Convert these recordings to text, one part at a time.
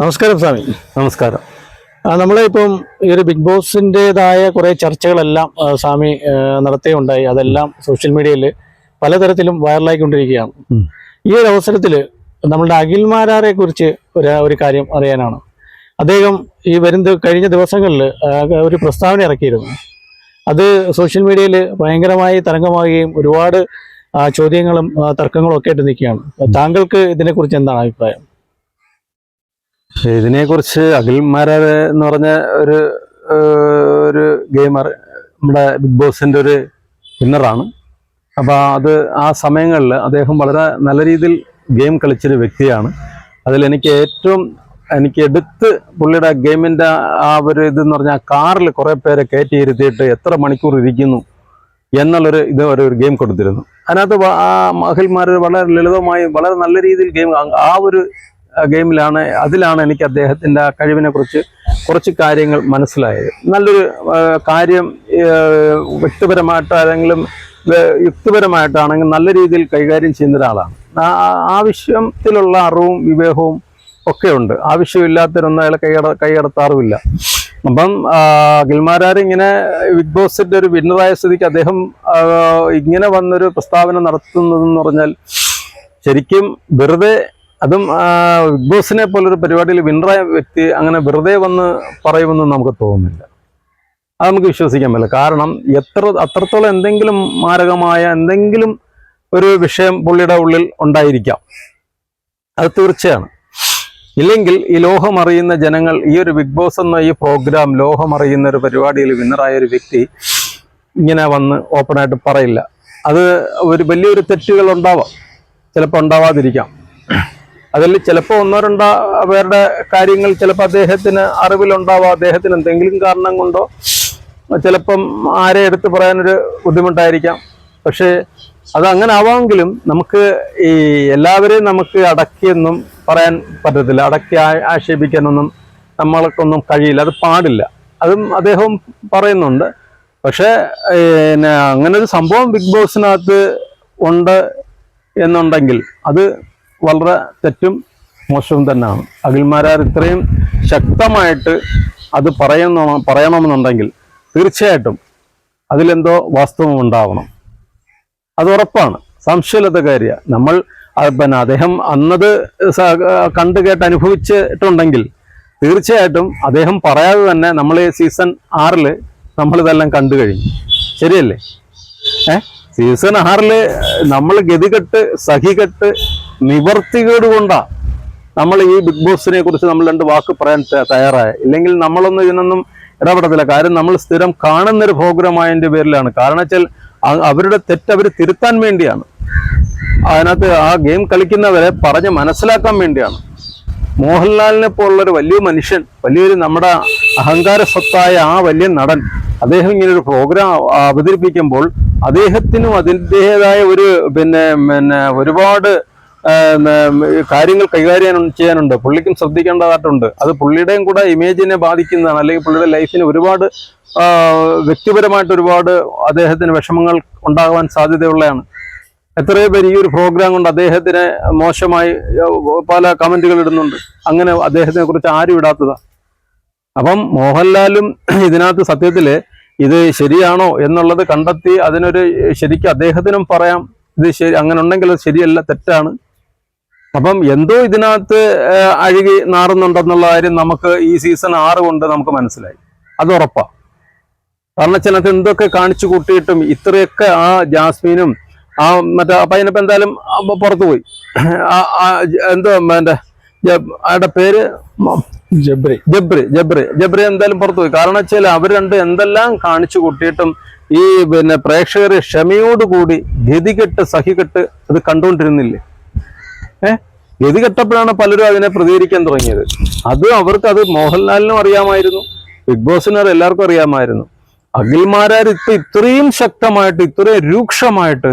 നമസ്കാരം സ്വാമി. നമസ്കാരം. നമ്മളിപ്പം ഈ ഒരു ബിഗ് ബോസിന്റെതായ കുറേ ചർച്ചകളെല്ലാം സ്വാമി നടത്തുകയുണ്ടായി അതെല്ലാം സോഷ്യൽ മീഡിയയിൽ പലതരത്തിലും വൈറലായിക്കൊണ്ടിരിക്കുകയാണ്. ഈ ഒരു അവസരത്തിൽ നമ്മളുടെ അഖിൽമാരാരെ കുറിച്ച് ഒരു ഒരു കാര്യം അറിയാനാണ്. അദ്ദേഹം ഈ വരുന്ന കഴിഞ്ഞ ദിവസങ്ങളിൽ ഒരു പ്രസ്താവന ഇറക്കിയിരുന്നു. അത് സോഷ്യൽ മീഡിയയിൽ ഭയങ്കരമായി തരംഗമാവുകയും ഒരുപാട് ചോദ്യങ്ങളും തർക്കങ്ങളും ഒക്കെ ആയിട്ട് നിൽക്കുകയാണ്. താങ്കൾക്ക് ഇതിനെക്കുറിച്ച് എന്താണ് അഭിപ്രായം? ഇതിനെക്കുറിച്ച് മാരാർ എന്ന് പറഞ്ഞ ഒരു ഒരു ഗെയിമർ നമ്മുടെ ബിഗ് ബോസിന്റെ ഒരു വിന്നറാണ്. അപ്പോൾ അത് ആ സമയങ്ങളിൽ അദ്ദേഹം വളരെ നല്ല രീതിയിൽ ഗെയിം കളിച്ചൊരു വ്യക്തിയാണ്. അതിൽ എനിക്ക് ഏറ്റവും എനിക്ക് എടുത്ത് പുള്ളിയുടെ ഗെയിമിന്റെ ആ ഒരു ഇതെന്ന് പറഞ്ഞാൽ കാറിൽ കുറേ പേരെ കയറ്റി ഇരുത്തിയിട്ട് എത്ര മണിക്കൂർ ഇരിക്കുന്നു എന്നുള്ളൊരു ഇത് ഒരു ഗെയിം കൊടുത്തിരുന്നു. അതിനകത്ത് ആ അഖിൽമാർ വളരെ ലളിതമായി വളരെ നല്ല രീതിയിൽ ഗെയിം ആ ഒരു ഗെയിമിലാണ് അതിലാണ് എനിക്ക് അദ്ദേഹത്തിന്റെ ആ കഴിവിനെ കുറിച്ച് കുറച്ച് കാര്യങ്ങൾ മനസ്സിലായത്. നല്ലൊരു കാര്യം വ്യക്തിപരമായിട്ട് ആരെങ്കിലും യുക്തിപരമായിട്ടാണെങ്കിൽ നല്ല രീതിയിൽ കൈകാര്യം ചെയ്യുന്ന ഒരാളാണ്. ആവശ്യത്തിലുള്ള അറിവും വിവേകവും ഒക്കെ ഉണ്ട് ആവശ്യമില്ലാത്തവരൊന്നും അയാൾ കൈയട കൈയടത്താറുമില്ല. അപ്പം ഗിൽമാരാർ ഇങ്ങനെ ബിഗ് ബോസിന്റെ ഒരു വിന്നറായ സ്ഥിതിക്ക് അദ്ദേഹം ഇങ്ങനെ വന്നൊരു പ്രസ്താവന നടത്തുന്നതെന്ന് പറഞ്ഞാൽ ശരിക്കും വെറുതെ അതും ബിഗ് ബോസിനെ പോലൊരു പരിപാടിയിൽ വിന്നറായ വ്യക്തി അങ്ങനെ വെറുതെ വന്ന് പറയുമെന്ന് നമുക്ക് തോന്നുന്നില്ല. അത് നമുക്ക് വിശ്വസിക്കാൻ പറ്റില്ല. കാരണം എത്ര അത്രത്തോളം എന്തെങ്കിലും മാരകമായ എന്തെങ്കിലും ഒരു വിഷയം പുള്ളിയുടെ ഉള്ളിൽ ഉണ്ടായിരിക്കാം. അത് തീർച്ചയാണ്. ഇല്ലെങ്കിൽ ഈ ലോഹമറിയുന്ന ജനങ്ങൾ ഈ ഒരു ബിഗ് ബോസ് എന്ന ഈ പ്രോഗ്രാം ലോഹമറിയുന്ന ഒരു പരിപാടിയിൽ വിന്നറായ ഒരു വ്യക്തി ഇങ്ങനെ വന്ന് ഓപ്പണായിട്ട് പറയില്ല. അത് ഒരു വലിയൊരു തെറ്റുകൾ ഉണ്ടാവാം. ചിലപ്പോൾ ഉണ്ടാവാതിരിക്കാം. അതിൽ ചിലപ്പോൾ ഒന്നോ രണ്ടോ പേരുടെ കാര്യങ്ങൾ ചിലപ്പോൾ അദ്ദേഹത്തിന് അറിവിലുണ്ടാവാം അദ്ദേഹത്തിന് എന്തെങ്കിലും കാരണം കൊണ്ടോ ചിലപ്പം ആരെ എടുത്ത് പറയാനൊരു ബുദ്ധിമുട്ടായിരിക്കാം. പക്ഷേ അത് അങ്ങനെ ആവാമെങ്കിലും നമുക്ക് ഈ എല്ലാവരെയും നമുക്ക് അടക്കിയൊന്നും പറയാൻ പറ്റത്തില്ല. അടക്കി ആക്ഷേപിക്കാനൊന്നും നമ്മൾക്കൊന്നും കഴിയില്ല. അത് പാടില്ല. അതും അദ്ദേഹം പറയുന്നുണ്ട്. പക്ഷേ പിന്നെ അങ്ങനെ ഒരു സംഭവം ബിഗ് ബോസിനകത്ത് ഉണ്ട് എന്നുണ്ടെങ്കിൽ അത് വളരെ തെറ്റും മോശവും തന്നെയാണ്. അഖിൽമാരാർ ഇത്രയും ശക്തമായിട്ട് അത് പറയുന്ന പറയണമെന്നുണ്ടെങ്കിൽ തീർച്ചയായിട്ടും അതിലെന്തോ വാസ്തവം ഉണ്ടാവണം. അത് ഉറപ്പാണ്. സംശയമില്ലാത്ത കാര്യ. നമ്മൾ പിന്നെ അദ്ദേഹം അന്നത് കണ്ടു കേട്ട് അനുഭവിച്ചിട്ടുണ്ടെങ്കിൽ തീർച്ചയായിട്ടും അദ്ദേഹം പറയാതെ തന്നെ നമ്മൾ സീസൺ ആറിൽ നമ്മളിതെല്ലാം കണ്ടു കഴിഞ്ഞു. ശരിയല്ലേ? ഏ? സീസൺ ആറിൽ നമ്മൾ ഗതികെട്ട് സഹികെട്ട് നിവർത്തികേട് കൊണ്ടാ നമ്മൾ ഈ ബിഗ് ബോസിനെ കുറിച്ച് നമ്മൾ രണ്ട് വാക്ക് പറയാൻ തയ്യാറായ. ഇല്ലെങ്കിൽ നമ്മളൊന്നും ഇതിനൊന്നും ഇടപെടത്തില്ല. കാര്യം നമ്മൾ സ്ഥിരം കാണുന്നൊരു ഒരു പ്രോഗ്രാം പേരിലാണ്. കാരണം വെച്ചാൽ അവരുടെ തെറ്റ് അവർ തിരുത്താൻ വേണ്ടിയാണ്. അതിനകത്ത് ആ ഗെയിം കളിക്കുന്നവരെ പറഞ്ഞ് മനസ്സിലാക്കാൻ വേണ്ടിയാണ്. മോഹൻലാലിനെ പോലുള്ളൊരു വലിയ മനുഷ്യൻ വലിയൊരു നമ്മുടെ അഹങ്കാര സ്വത്തായ ആ വലിയ നടൻ അദ്ദേഹം ഇങ്ങനെ ഒരു പ്രോഗ്രാം അവതരിപ്പിക്കുമ്പോൾ അദ്ദേഹത്തിനും അതിന്റെതായ ഒരു പിന്നെ പിന്നെ ഒരുപാട് കാര്യങ്ങൾ കൈകാര്യം ചെയ്യാനുണ്ട്. പുള്ളിക്കും ശ്രദ്ധിക്കേണ്ടതായിട്ടുണ്ട്. അത് പുള്ളിയുടെയും കൂടെ ഇമേജിനെ ബാധിക്കുന്നതാണ്. അല്ലെങ്കിൽ പുള്ളിയുടെ ലൈഫിന് ഒരുപാട് വ്യക്തിപരമായിട്ട് ഒരുപാട് അദ്ദേഹത്തിന് വിഷമങ്ങൾ ഉണ്ടാകാൻ സാധ്യതയുള്ളതാണ്. എത്രയോ പേര് ഈ ഒരു പ്രോഗ്രാം കൊണ്ട് അദ്ദേഹത്തിന് മോശമായി പല കമന്റുകൾ ഇടുന്നുണ്ട്. അങ്ങനെ അദ്ദേഹത്തിനെ കുറിച്ച് ആരും ഇടാത്തതാണ് അപ്പം മോഹൻലാലും ഇതിനകത്ത് സത്യത്തിൽ ഇത് ശരിയാണോ എന്നുള്ളത് കണ്ടെത്തി അതിനൊരു ശരിക്കും അദ്ദേഹത്തിനും പറയാം. ഇത് ശരി അങ്ങനെ ഉണ്ടെങ്കിൽ അത് ശരിയല്ല തെറ്റാണ്. അപ്പം എന്തോ ഇതിനകത്ത് അഴുകി നാറുന്നുണ്ടെന്നുള്ള കാര്യം നമുക്ക് ഈ സീസൺ ആറ് കൊണ്ട് നമുക്ക് മനസ്സിലായി. അത് ഉറപ്പാ. കാരണം വെച്ചാൽ എന്തൊക്കെ കാണിച്ചു കൂട്ടിയിട്ടും ഇത്രയൊക്കെ ആ ജാസ്മിനും ആ മറ്റേ അപ്പം അതിനിപ്പോൾ എന്തായാലും പുറത്തു പോയി. എന്തോ ജ- അയാളുടെ പേര്? ജബ്രി. ജബ്രി ജബ്രി. ജബ്രി എന്തായാലും പുറത്തു പോയി. കാരണം വെച്ചാൽ അവർ രണ്ട് എന്തെല്ലാം കാണിച്ചു കൂട്ടിയിട്ടും ഈ പിന്നെ പ്രേക്ഷകർ ക്ഷമയോടുകൂടി ഗതികെട്ട് സഹികെട്ട് അത് കണ്ടുകൊണ്ടിരുന്നില്ലേ? ഏഹ് ഗതികെട്ടപ്പോഴാണ് പലരും അതിനെ പ്രതികരിക്കാൻ തുടങ്ങിയത്. അത് അവർക്ക് അത് മോഹൻലാലിനും അറിയാമായിരുന്നു. ബിഗ് ബോസിനും എല്ലാവർക്കും അറിയാമായിരുന്നു. അഖിൽമാരാർ ഇപ്പം ഇത്രയും ശക്തമായിട്ട് ഇത്രയും രൂക്ഷമായിട്ട്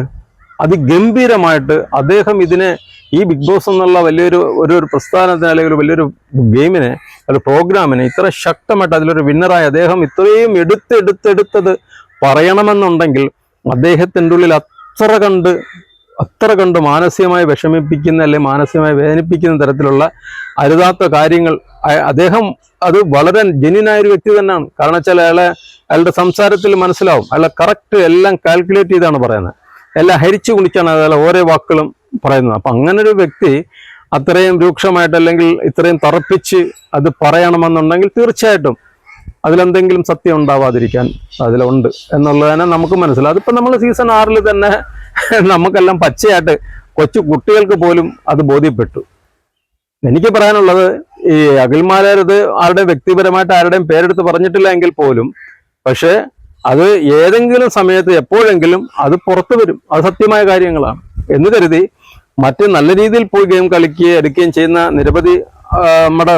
അതിഗംഭീരമായിട്ട് അദ്ദേഹം ഇതിനെ ഈ ബിഗ് ബോസ് എന്നുള്ള വലിയൊരു ഒരു ഒരു പ്രസ്ഥാനത്തിന് അല്ലെങ്കിൽ വലിയൊരു ഗെയിമിനെ ഒരു പ്രോഗ്രാമിനെ ഇത്ര ശക്തമായിട്ട് അതിലൊരു വിന്നറായി അദ്ദേഹം ഇത്രയും എടുത്തെടുത്തെടുത്തത് പറയണമെന്നുണ്ടെങ്കിൽ അദ്ദേഹത്തിന്റെ ഉള്ളിൽ അത്ര കണ്ട് അത്ര കണ്ട് മാനസികമായി വിഷമിപ്പിക്കുന്ന അല്ലെങ്കിൽ മാനസികമായി വേദനിപ്പിക്കുന്ന തരത്തിലുള്ള അരുതാത്ത കാര്യങ്ങൾ അദ്ദേഹം അത് വളരെ ജെന്യനായ ഒരു വ്യക്തി തന്നെയാണ്. കാരണം വെച്ചാൽ അയാളെ അയാളുടെ സംസാരത്തിൽ മനസ്സിലാവും. അയാളെ കറക്റ്റ് എല്ലാം കാൽക്കുലേറ്റ് ചെയ്താണ് പറയുന്നത്. എല്ലാം ഹരിച്ചു കുണിച്ചാണ് അതായത് ഓരോ വാക്കുകളും പറയുന്നത്. അപ്പം അങ്ങനെ ഒരു വ്യക്തി അത്രയും രൂക്ഷമായിട്ട് അല്ലെങ്കിൽ ഇത്രയും തറപ്പിച്ച് അത് പറയണമെന്നുണ്ടെങ്കിൽ തീർച്ചയായിട്ടും അതിലെന്തെങ്കിലും സത്യം ഉണ്ടാവാതിരിക്കാൻ അതിലുണ്ട് എന്നുള്ളത് തന്നെ നമുക്ക് മനസ്സിലാവും. അതിപ്പോൾ നമ്മൾ സീസൺ ആറിൽ തന്നെ നമുക്കെല്ലാം പച്ചയായിട്ട് കൊച്ചു കുട്ടികൾക്ക് പോലും അത് ബോധ്യപ്പെട്ടു. എനിക്ക് പറയാനുള്ളത് ഈ അഖിൽമാരത് ആരുടെ വ്യക്തിപരമായിട്ട് ആരുടെയും പേരെടുത്ത് പറഞ്ഞിട്ടില്ല എങ്കിൽ പോലും പക്ഷേ അത് ഏതെങ്കിലും സമയത്ത് എപ്പോഴെങ്കിലും അത് പുറത്തു വരും. അത് സത്യമായ കാര്യങ്ങളാണ്. എന്ന് കരുതി മറ്റ് നല്ല രീതിയിൽ പോയി ഗെയിം കളിക്കുകയും എടുക്കുകയും ചെയ്യുന്ന നിരവധി നമ്മുടെ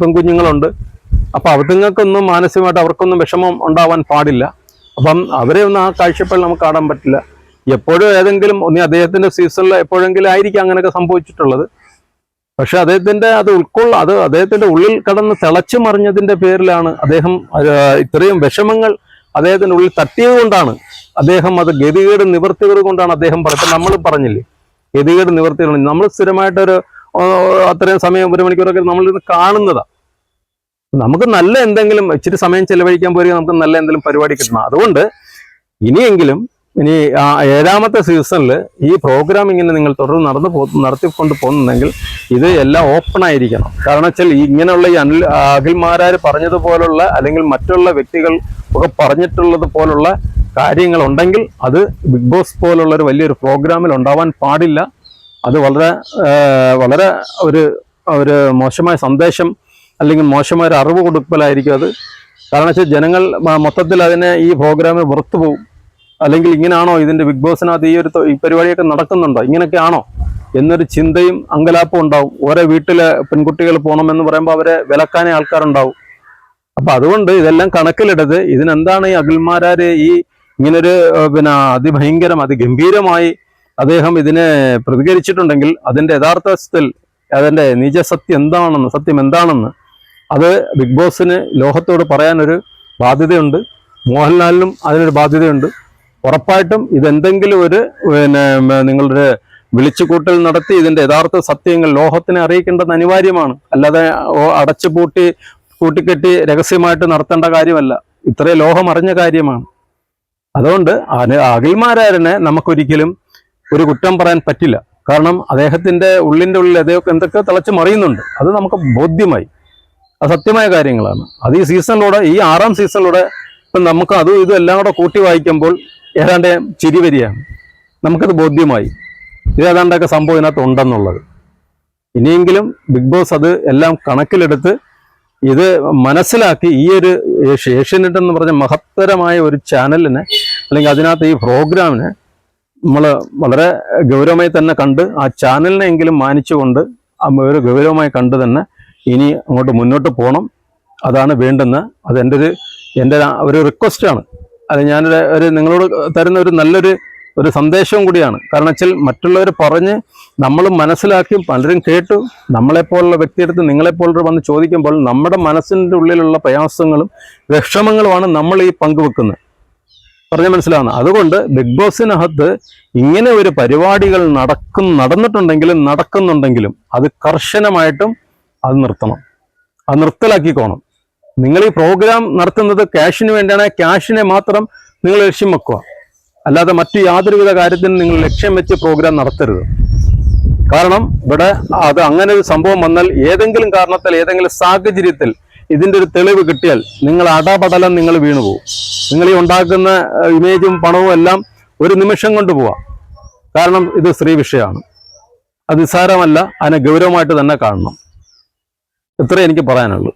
പെൺകുഞ്ഞുങ്ങളുണ്ട്. അപ്പൊ അവർക്ക് മാനസികമായിട്ട് അവർക്കൊന്നും വിഷമം ഉണ്ടാവാൻ പാടില്ല. അപ്പം അവരെ ഒന്നും ആ കാഴ്ചപ്പാടിൽ നമുക്ക് കാണാൻ പറ്റില്ല. എപ്പോഴും ഏതെങ്കിലും ഒന്നി അദ്ദേഹത്തിന്റെ സീസണിൽ എപ്പോഴെങ്കിലും ആയിരിക്കും അങ്ങനെയൊക്കെ സംഭവിച്ചിട്ടുള്ളത്. പക്ഷെ അദ്ദേഹത്തിന്റെ അത് ഉൾക്കൊള്ള അത് അദ്ദേഹത്തിന്റെ ഉള്ളിൽ കടന്ന് തിളച്ചു മറിഞ്ഞതിന്റെ പേരിലാണ് അദ്ദേഹം ഇത്രയും വിഷമങ്ങൾ അദ്ദേഹത്തിന്റെ ഉള്ളിൽ തട്ടിയത് കൊണ്ടാണ് അദ്ദേഹം അത് ഗതികേട് നിവർത്തികൾ കൊണ്ടാണ് അദ്ദേഹം പറഞ്ഞത്. നമ്മൾ പറഞ്ഞില്ലേ ഗതികേട് നിവർത്തികൾ നമ്മൾ സ്ഥിരമായിട്ടൊരു അത്രയും സമയം ഒരു മണിക്കൂറൊക്കെ നമ്മൾ ഇത് കാണുന്നതാ. നമുക്ക് നല്ല എന്തെങ്കിലും ഇച്ചിരി സമയം ചെലവഴിക്കാൻ പോയി നമുക്ക് നല്ല എന്തെങ്കിലും പരിപാടി കിട്ടണം. അതുകൊണ്ട് ഇനിയെങ്കിലും ഇനി ഏഴാമത്തെ സീസണിൽ ഈ പ്രോഗ്രാം ഇങ്ങനെ നിങ്ങൾ തുടർന്ന് നടന്നു പോ നടത്തിക്കൊണ്ട് പോകുന്നുണ്ടെങ്കിൽ ഇത് എല്ലാം ഓപ്പൺ ആയിരിക്കണം. കാരണം വെച്ചാൽ ഇങ്ങനെയുള്ള ഈ അനിൽ അഖിൽമാരാർ പറഞ്ഞതുപോലുള്ള അല്ലെങ്കിൽ മറ്റുള്ള വ്യക്തികൾ ഒക്കെ പറഞ്ഞിട്ടുള്ളത് പോലുള്ള കാര്യങ്ങളുണ്ടെങ്കിൽ അത് ബിഗ് ബോസ് പോലുള്ള ഒരു വലിയൊരു പ്രോഗ്രാമിൽ ഉണ്ടാവാൻ പാടില്ല. അത് വളരെ വളരെ ഒരു ഒരു മോശമായ സന്ദേശം അല്ലെങ്കിൽ മോശമായ ഒരു അറിവ് കൊടുക്കലായിരിക്കും അത്. കാരണം വെച്ചാൽ ജനങ്ങൾ മൊത്തത്തിൽ അതിനെ ഈ പ്രോഗ്രാമിൽ പുറത്തു പോകും. അല്ലെങ്കിൽ ഇങ്ങനെയാണോ ഇതിന്റെ ബിഗ് ബോസിനകത്ത് ഈ ഒരു ഈ പരിപാടിയൊക്കെ നടക്കുന്നുണ്ടോ? ഇങ്ങനെയൊക്കെ ആണോ എന്നൊരു ചിന്തയും അങ്കലാപ്പും ഉണ്ടാവും. ഓരോ വീട്ടിലെ പെൺകുട്ടികൾ പോകണമെന്ന് പറയുമ്പോൾ അവരെ വിലക്കാനേ ആൾക്കാരുണ്ടാവും. അപ്പൊ അതുകൊണ്ട് ഇതെല്ലാം കണക്കിലെടുത്ത് ഇതിനെന്താണ് ഈ അഖിൽമാരാര് ഈ ഇങ്ങനൊരു പിന്നെ അതിഭയങ്കരം അതിഗംഭീരമായി അദ്ദേഹം ഇതിനെ പ്രതികരിച്ചിട്ടുണ്ടെങ്കിൽ അതിന്റെ യഥാർത്ഥത്തിൽ അതിന്റെ നിജസത്യം എന്താണെന്ന് സത്യം എന്താണെന്ന് അത് ബിഗ് ബോസിന് ലോകത്തോട് പറയാനൊരു ബാധ്യതയുണ്ട്. മോഹൻലാലിനും അതിനൊരു ബാധ്യതയുണ്ട്. ഉറപ്പായിട്ടും ഇതെന്തെങ്കിലും ഒരു പിന്നെ നിങ്ങളുടെ വിളിച്ചുകൂട്ടൽ നടത്തി ഇതിന്റെ യഥാർത്ഥ സത്യങ്ങൾ ലോഹത്തിനെ അറിയിക്കേണ്ടത് അനിവാര്യമാണ്. അല്ലാതെ അടച്ചു പൂട്ടി കൂട്ടിക്കെട്ടി രഹസ്യമായിട്ട് നടത്തേണ്ട കാര്യമല്ല. ഇത്രയും ലോഹം അറിഞ്ഞ കാര്യമാണ്. അതുകൊണ്ട് അഖിൽമാരാരനെ നമുക്കൊരിക്കലും ഒരു കുറ്റം പറയാൻ പറ്റില്ല. കാരണം അദ്ദേഹത്തിന്റെ ഉള്ളിന്റെ ഉള്ളിൽ അദ്ദേഹം എന്തൊക്കെ തിളച്ച് മറിയുന്നുണ്ട്. അത് നമുക്ക് ബോധ്യമായി. അത് സത്യമായ കാര്യങ്ങളാണ്. അത് ഈ സീസണിലൂടെ ഈ ആറാം സീസണിലൂടെ ഇപ്പം നമുക്ക് അതും ഇതും എല്ലാം കൂടെ കൂട്ടി വായിക്കുമ്പോൾ ഏതാണ്ട് ചിരി വരികയാണ് നമുക്കത് ബോധ്യമായി. ഇതേതാണ്ടൊക്കെ സംഭവം ഇതിനകത്ത് ഉണ്ടെന്നുള്ളത്. ഇനിയെങ്കിലും ബിഗ് ബോസ് അത് എല്ലാം കണക്കിലെടുത്ത് ഇത് മനസ്സിലാക്കി ഈ ഒരു ഏഷ്യനെറ്റ് എന്ന് പറഞ്ഞ മഹത്തരമായ ഒരു ചാനലിനെ അല്ലെങ്കിൽ അതിനകത്ത് ഈ പ്രോഗ്രാമിനെ നമ്മൾ വളരെ ഗൗരവമായി തന്നെ കണ്ട് ആ ചാനലിനെങ്കിലും മാനിച്ചുകൊണ്ട് ആ ഒരു ഗൗരവമായി കണ്ട് തന്നെ ഇനി അങ്ങോട്ട് മുന്നോട്ട് പോകണം അതാണ് വേണ്ടെന്ന് അത് എന്റെ ഒരു എന്റെ ഒരു റിക്വസ്റ്റാണ് അത് ഞാനൊരു ഒരു നിങ്ങളോട് തരുന്ന ഒരു നല്ലൊരു ഒരു സന്ദേശവും കൂടിയാണ്. കാരണം വെച്ചാൽ മറ്റുള്ളവർ പറഞ്ഞ് നമ്മൾ മനസ്സിലാക്കി പലരും കേട്ടു. നമ്മളെപ്പോലുള്ള വ്യക്തിയെടുത്ത് നിങ്ങളെപ്പോലെ വന്ന് ചോദിക്കുമ്പോൾ നമ്മുടെ മനസ്സിന്റെ ഉള്ളിലുള്ള പ്രയാസങ്ങളും വിഷമങ്ങളുമാണ് നമ്മൾ ഈ പങ്കുവെക്കുന്നത്. പറഞ്ഞ മനസ്സിലാവുന്നത്. അതുകൊണ്ട് ബിഗ് ബോസിനകത്ത് ഇങ്ങനെ ഒരു പരിപാടികൾ നടക്കും നടന്നിട്ടുണ്ടെങ്കിലും നടക്കുന്നുണ്ടെങ്കിലും അത് കർശനമായിട്ടും അത് നിർത്തണം. അത് നിർത്തലാക്കിക്കോണം. നിങ്ങൾ ഈ പ്രോഗ്രാം നടത്തുന്നത് ക്യാഷിന് വേണ്ടിയാണ്. ക്യാഷിനെ മാത്രം നിങ്ങൾ ലക്ഷ്യം വെക്കുക. അല്ലാതെ മറ്റു യാതൊരുവിധ കാര്യത്തിനും നിങ്ങൾ ലക്ഷ്യം വെച്ച് പ്രോഗ്രാം നടത്തരുത്. കാരണം ഇവിടെ അത് അങ്ങനെ ഒരു സംഭവം വന്നാൽ ഏതെങ്കിലും കാരണത്തിൽ ഏതെങ്കിലും സാഹചര്യത്തിൽ ഇതിന്റെ ഒരു തെളിവ് കിട്ടിയാൽ നിങ്ങൾ അടപടലം നിങ്ങൾ വീണു പോകും. നിങ്ങൾ ഈ ഉണ്ടാക്കുന്ന ഇമേജും പണവും എല്ലാം ഒരു നിമിഷം കൊണ്ട് പോവാം. കാരണം ഇത് സ്ത്രീ വിഷയമാണ്. അത് നിസ്സാരമല്ല അതിനെ ഗൗരവമായിട്ട് തന്നെ കാണണം. ഇത്രേ എനിക്ക് പറയാനുള്ളൂ.